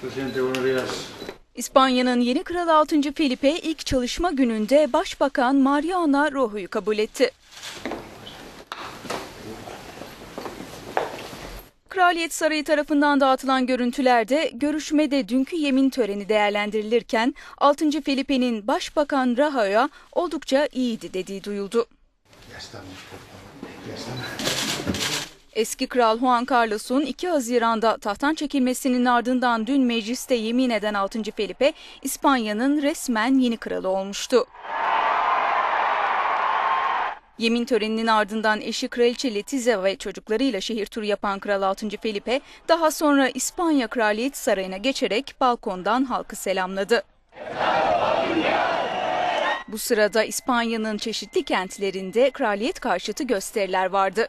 Presidente, buenos días. İspanya'nın yeni kralı 6. Felipe ilk çalışma gününde Başbakan Mariana Rajoy'u kabul etti. Kraliyet Sarayı tarafından dağıtılan görüntülerde görüşmede dünkü yemin töreni değerlendirilirken 6. Felipe'nin Başbakan Rajoy'a oldukça iyiydi dediği duyuldu. Ya estamos, por favor. Ya estamos. Eski Kral Juan Carlos'un 2 Haziran'da tahttan çekilmesinin ardından dün mecliste yemin eden 6. Felipe, İspanya'nın resmen yeni kralı olmuştu. Yemin töreninin ardından eşi Kraliçe Letizia ve çocuklarıyla şehir turu yapan Kral 6. Felipe, daha sonra İspanya Kraliyet Sarayı'na geçerek balkondan halkı selamladı. Bu sırada İspanya'nın çeşitli kentlerinde kraliyet karşıtı gösteriler vardı.